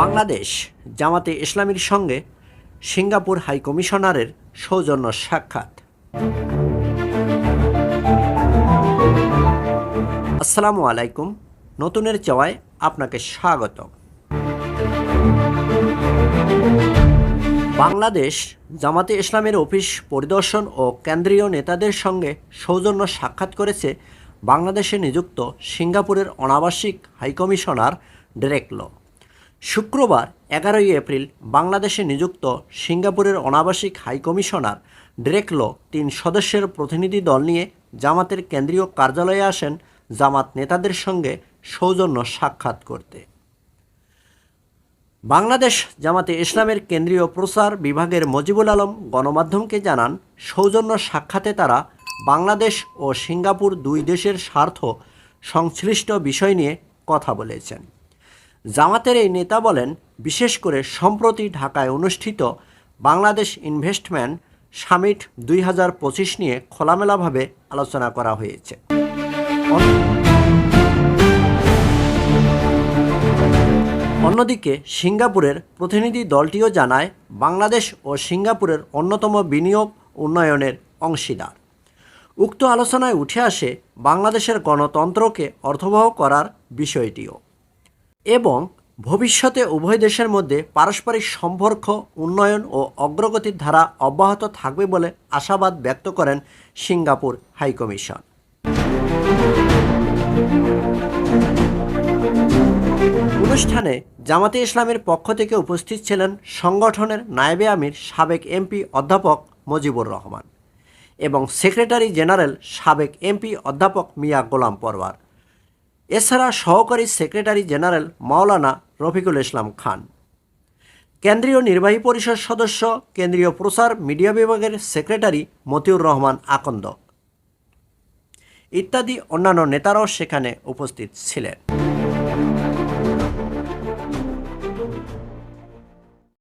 বাংলাদেশ জামাতে ইসলামীর সঙ্গে সিঙ্গাপুর হাই কমিশনারের সৌজন্য সাক্ষাৎ। আসসালামু আলাইকুম, নতুনের চাওয়ায় আপনাকে স্বাগত বাংলাদেশ জামাতে ইসলামের অফিস পরিদর্শন ও কেন্দ্রীয় নেতাদের সঙ্গে সৌজন্য সাক্ষাৎ করেছে বাংলাদেশে নিযুক্ত সিঙ্গাপুরের অনাবাসিক হাইকমিশনার ডেরেকলো শুক্রবার এগারোই এপ্রিল বাংলাদেশে নিযুক্ত সিঙ্গাপুরের অনাবাসিক হাইকমিশনার ডেরেকলো তিন সদস্যের প্রতিনিধি দল নিয়ে জামাতের কেন্দ্রীয় কার্যালয়ে আসেন জামাত নেতাদের সঙ্গে সৌজন্য সাক্ষাৎ করতে। বাংলাদেশ জামাতে ইসলামের কেন্দ্রীয় প্রচার বিভাগের মজিবুল আলম গণমাধ্যমকে জানান, সৌজন্য সাক্ষাতে তারা বাংলাদেশ ও সিঙ্গাপুর দুই দেশের স্বার্থ সংশ্লিষ্ট বিষয় নিয়ে কথা বলেছেন। জামাতের এই নেতা বলেন, বিশেষ করে সম্প্রতি ঢাকায় অনুষ্ঠিত বাংলাদেশ ইনভেস্টমেন্ট সামিট দুই হাজার পঁচিশ নিয়ে খোলামেলাভাবে আলোচনা করা হয়েছে। অন্যদিকে সিঙ্গাপুরের প্রতিনিধি দলটিও জানায়, বাংলাদেশ ও সিঙ্গাপুরের অন্যতম বিনিয়োগ উন্নয়নের অংশীদার। উক্ত আলোচনায় উঠে আসে বাংলাদেশের গণতন্ত্রকে অর্থবহ করার বিষয়টিও এবং ভবিষ্যতে উভয় দেশের মধ্যে পারস্পরিক সম্পর্ক, উন্নয়ন ও অগ্রগতির ধারা অব্যাহত থাকবে বলে আশাবাদ ব্যক্ত করেন সিঙ্গাপুর হাইকমিশন। অনুষ্ঠানে জামাতে ইসলামের পক্ষ থেকে উপস্থিত ছিলেন সংগঠনের নায়েবে আমির সাবেক এমপি অধ্যাপক মজিবুর রহমান। এবং সেক্রেটারি জেনারেল সাবেক এমপি অধ্যাপক মিয়া গোলাম পরওয়ার। এছাড়া সহকারী সেক্রেটারি জেনারেল মাওলানা রফিকুল ইসলাম খান। কেন্দ্রীয় নির্বাহী পরিষদ সদস্য, কেন্দ্রীয় প্রচার মিডিয়া বিভাগের সেক্রেটারি মতিউর রহমান আকন্দ। ইত্যাদি অন্যান্য নেতারাও সেখানে উপস্থিত ছিলেন।